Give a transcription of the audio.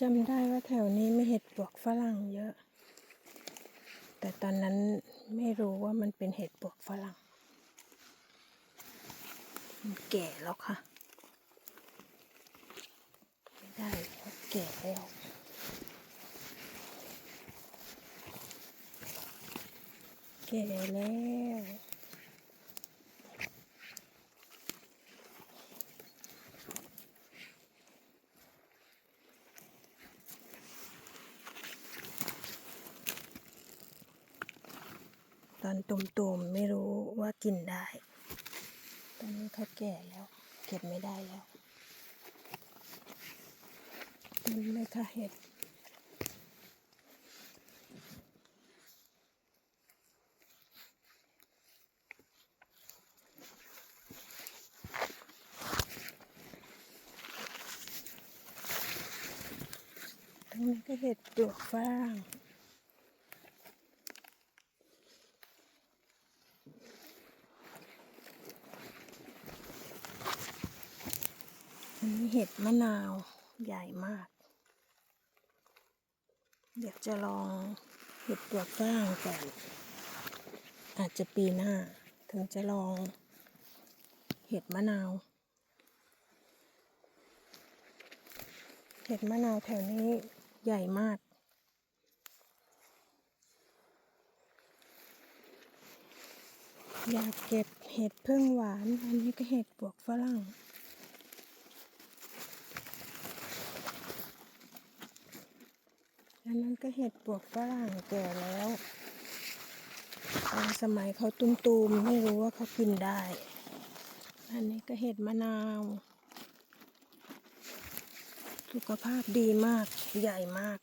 จำได้ว่าแถวนี้ไม่เห็ดปวกฝรั่งเยอะ แต่ตอนนั้นไม่รู้ว่ามันเป็นเห็ดปวกฝรั่ง มันแก่แล้วค่ะ ไม่ได้แล้วแก่แล้วแก่แล้ว ตอนตุ่มๆไม่รู้ว่ากินได้ ตอนนี้เขาแก่แล้ว เก็บไม่ได้แล้วนี่เลยค่ะเห็ดตรงนี้ก็เห็ดปลวกฝรั่ง อันนี้เห็ดมะนาวใหญ่มาก เดี๋ยวจะลองเห็ดปลวกฝรั่งก่อน อาจจะปีหน้า ถึงจะลองเห็ดมะนาว เห็ดมะนาวแถวนี้ใหญ่มากอยากเก็บเห็ดพึ่งหวาน อันนี้ก็เห็ดปวกฝรั่ง อันนั้นก็เห็ดปวกฝรั่งแก่แล้วตอนสมัยเขาตุ้มๆ ไม่รู้ว่าเขากินได้ อันนี้ก็เห็ดมะนาว สุขภาพดีมาก ใหญ่มาก